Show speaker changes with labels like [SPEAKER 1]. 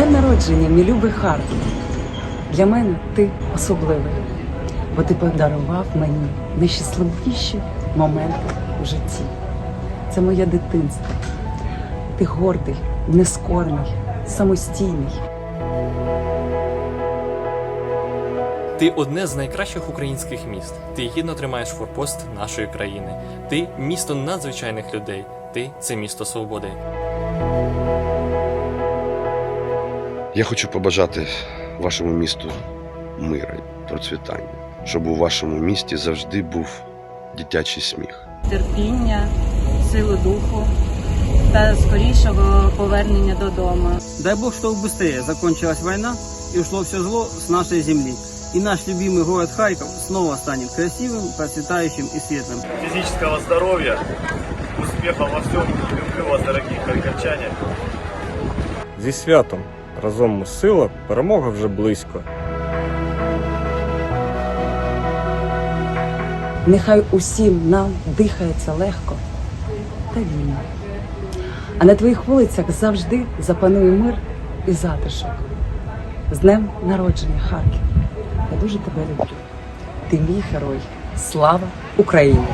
[SPEAKER 1] Днем народження, мій любий Харків. Для мене ти особливий, бо ти подарував мені найщасливіші моменти у житті. Це моє дитинство. Ти гордий, нескорений, самостійний.
[SPEAKER 2] Ти одне з найкращих українських міст. Ти гідно тримаєш форпост нашої країни. Ти місто надзвичайних людей. Ти це місто свободи.
[SPEAKER 3] Я хочу побажати вашому місту мира, і процвітання, щоб у вашому місті завжди був дитячий сміх.
[SPEAKER 4] терпіння, силу духу та скорішого повернення додому.
[SPEAKER 5] Дай Бог, чтобы быстрее закончилась война и ушло все зло с нашей земли. И наш любимый город Харьков снова станет красивым, процветающим и светлым.
[SPEAKER 6] физического здоровья, успехов во всем. Люблю вас, дорогие харьковчане.
[SPEAKER 7] Зі святом разом ми сила, перемога вже близько.
[SPEAKER 1] Нехай усім нам дихається легко та вільно. А на твоїх вулицях завжди запанує мир і затишок. З днем народження, Харків. Я дуже тебе люблю. Ти мій герой. Слава Україні!